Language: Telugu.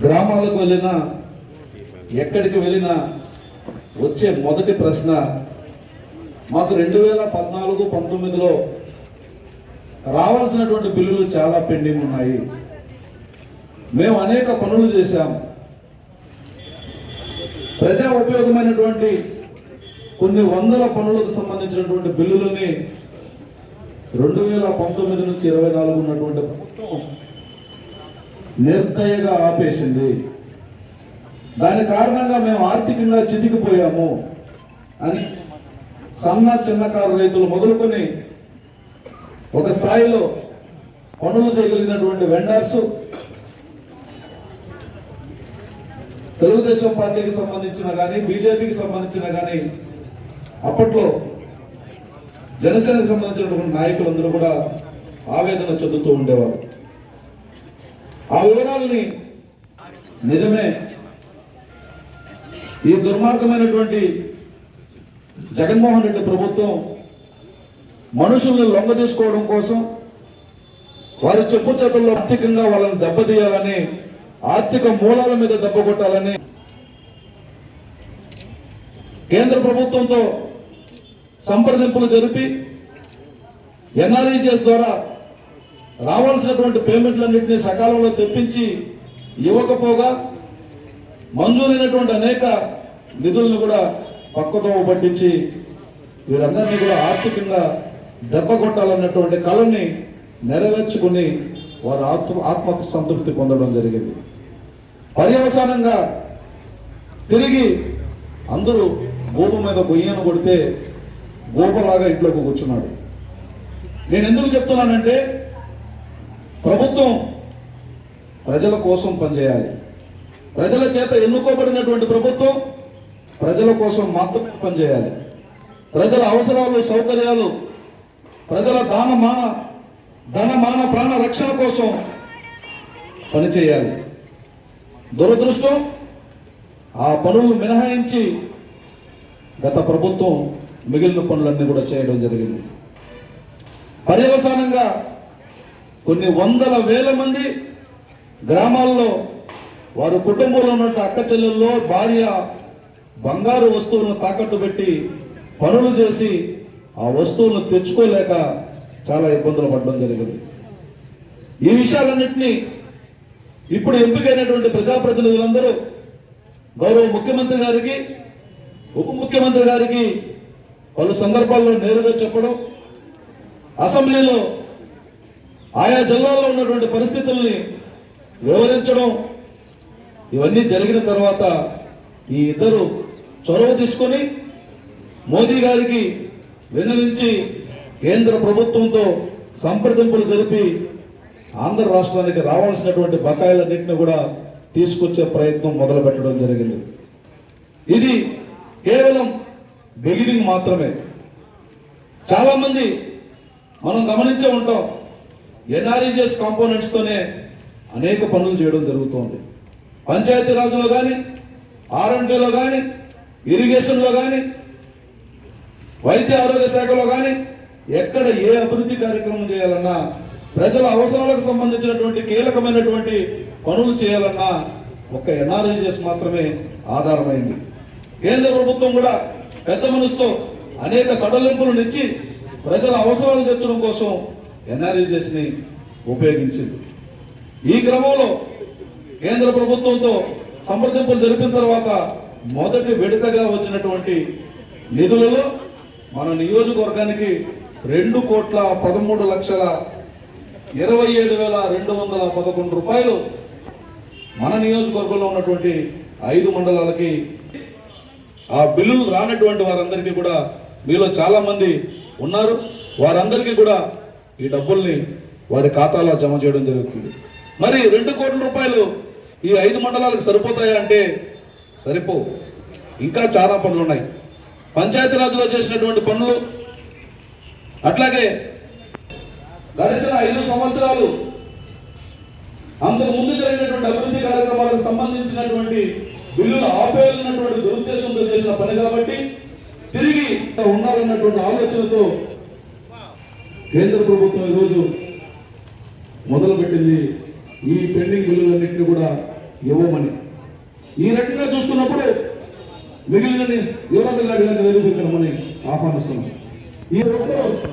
గ్రామాలకు వెళ్ళినా ఎక్కడికి వెళ్ళినా వచ్చే మొదటి ప్రశ్న మాకు రెండు వేల పద్నాలుగు పంతొమ్మిదిలో రావాల్సినటువంటి బిల్లులు చాలా పెండింగ్ ఉన్నాయి. మేము అనేక పనులు చేశాం. ప్రజా ఉపయోగమైనటువంటి కొన్ని వందల పనులకు సంబంధించినటువంటి బిల్లులని రెండు వేల పంతొమ్మిది నుంచి ఇరవై నాలుగు ఉన్నటువంటి ప్రభుత్వం నిర్దయగా ఆపేసింది. దాని కారణంగా మేము ఆర్థికంగా చితికిపోయాము అని సన్న చిన్నకారు రైతులు మొదలుకొని ఒక స్థాయిలో పనులు చేయగలిగినటువంటి వెండర్స్ తెలుగుదేశం పార్టీకి సంబంధించిన కానీ బీజేపీకి సంబంధించిన కానీ అప్పట్లో జనసేనకు సంబంధించినటువంటి నాయకులందరూ కూడా ఆవేదన చెందుతూ ఉండేవారు. ఆ వివరాలని నిజమే. ఈ దుర్మార్గమైనటువంటి జగన్మోహన్ రెడ్డి ప్రభుత్వం మనుషుల్ని లొంగ తీసుకోవడం కోసం వారి చెప్పు చేతుల్లో ఆర్థికంగా వాళ్ళని దెబ్బతీయాలని ఆర్థిక మూలాల మీద దెబ్బ కొట్టాలని కేంద్ర ప్రభుత్వంతో సంప్రదింపులు జరిపి ఎన్ఆర్ఈజిఎస్ ద్వారా రావాల్సినటువంటి పేమెంట్లన్నింటినీ సకాలంలో తెప్పించి ఇవ్వకపోగా మంజూరైనటువంటి అనేక నిధులను కూడా పక్కతో పట్టించి వీరందరినీ కూడా ఆర్థికంగా దెబ్బ కొట్టాలన్నటువంటి కళని నెరవేర్చుకుని వారు ఆత్మ ఆత్మ సంతృప్తి పొందడం జరిగింది. పర్యవసానంగా తిరిగి అందరూ గోపు మీద గొయ్యను కొడితే గోపలాగా ఇంట్లోకి కూర్చున్నాడు. నేను ఎందుకు చెప్తున్నానంటే ప్రభుత్వం ప్రజల కోసం పనిచేయాలి. ప్రజల చేత ఎన్నుకోబడినటువంటి ప్రభుత్వం ప్రజల కోసం మాత్రమే పనిచేయాలి. ప్రజల అవసరాలు సౌకర్యాలు ప్రజల దాన మాన ధన మాన ప్రాణ రక్షణ కోసం పనిచేయాలి. దురదృష్టం ఆ పనులను మినహాయించి గత ప్రభుత్వం మిగిలిన పనులన్నీ కూడా చేయడం జరిగింది. పర్యవసానంగా కొన్ని వందల వేల మంది గ్రామాల్లో వారి కుటుంబంలో ఉన్న అక్క చెల్లెల్లో భార్య బంగారు వస్తువులను తాకట్టు పెట్టి పనులు చేసి ఆ వస్తువులను తెచ్చుకోలేక చాలా ఇబ్బందులు పడడం జరిగింది. ఈ విషయాలన్నింటినీ ఇప్పుడు ఎంపికైనటువంటి ప్రజాప్రతినిధులందరూ గౌరవ ముఖ్యమంత్రి గారికి ఉప ముఖ్యమంత్రి గారికి పలు సందర్భాల్లో నేరుగా చెప్పడం అసెంబ్లీలో ఆయా జిల్లాల్లో ఉన్నటువంటి పరిస్థితుల్ని వివరించడం ఇవన్నీ జరిగిన తర్వాత ఈ ఇద్దరు చొరవ తీసుకొని మోదీ గారికి విన్నవించి కేంద్ర ప్రభుత్వంతో సంప్రదింపులు జరిపి ఆంధ్ర రాష్ట్రానికి రావాల్సినటువంటి బకాయిలన్నింటినీ కూడా తీసుకొచ్చే ప్రయత్నం మొదలు పెట్టడం జరిగింది. ఇది కేవలం బిగినింగ్ మాత్రమే. చాలామంది మనం గమనించే ఉంటాం ఎన్ఆర్ఈజిఎస్ కాంపోనెంట్స్తోనే అనేక పనులు చేయడం జరుగుతోంది. పంచాయతీ రాజులో కానీ ఆర్ఎండ్లో కానీ ఇరిగేషన్లో కానీ వైద్య ఆరోగ్య శాఖలో కానీ ఎక్కడ ఏ అభివృద్ధి కార్యక్రమం చేయాలన్నా ప్రజల అవసరాలకు సంబంధించినటువంటి కీలకమైనటువంటి పనులు చేయాలన్నా ఒక్క ఎన్ఆర్ఐజిఎస్ మాత్రమే ఆధారమైంది. కేంద్ర ప్రభుత్వం కూడా పెద్ద మనసుతో అనేక సడలింపులను ఇచ్చి ప్రజల అవసరాలు తెచ్చడం కోసం ఎన్ఆర్ఈజిఎస్ ఉపయోగించింది. ఈ క్రమంలో కేంద్ర ప్రభుత్వంతో సంప్రదింపులు జరిపిన తర్వాత మొదటి విడతగా వచ్చినటువంటి నిధులలో మన నియోజకవర్గానికి రెండు కోట్ల పదమూడు లక్షల ఇరవై ఏడు వేల రెండు వందల పదకొండు రూపాయలు మన నియోజకవర్గంలో ఉన్నటువంటి ఐదు మండలాలకి ఆ బిల్లులు రానటువంటి వారందరికీ కూడా మీలో చాలామంది ఉన్నారు. వారందరికీ కూడా ఈ డబ్బుల్ని వారి ఖాతాలో జమ చేయడం జరుగుతుంది. మరి రెండు కోట్ల రూపాయలు ఈ ఐదు మండలాలకు సరిపోతాయా అంటే సరిపోవు. ఇంకా చాలా పనులు ఉన్నాయి. పంచాయతీరాజ్లో చేసినటువంటి పనులు అట్లాగే గడిచిన ఐదు సంవత్సరాలు అంతకు ముందు జరిగినటువంటి అభివృద్ధి కార్యక్రమాలకు సంబంధించినటువంటి బిల్లులు ఆపేయాలన్నటువంటి దురుద్దేశంతో చేసిన పని కాబట్టి తిరిగి ఉండాలన్నటువంటి ఆలోచనతో కేంద్ర ప్రభుత్వం ఈరోజు మొదలుపెట్టింది ఈ పెండింగ్ బిల్లులన్నింటినీ కూడా ఇవ్వమని. ఈ రకంగా చూసుకున్నప్పుడు మిగిలిన యువరాజు గారి గారిని వెలుగుపెట్టమని ఆహ్వానిస్తున్నాం. ఈ ఒక్కరు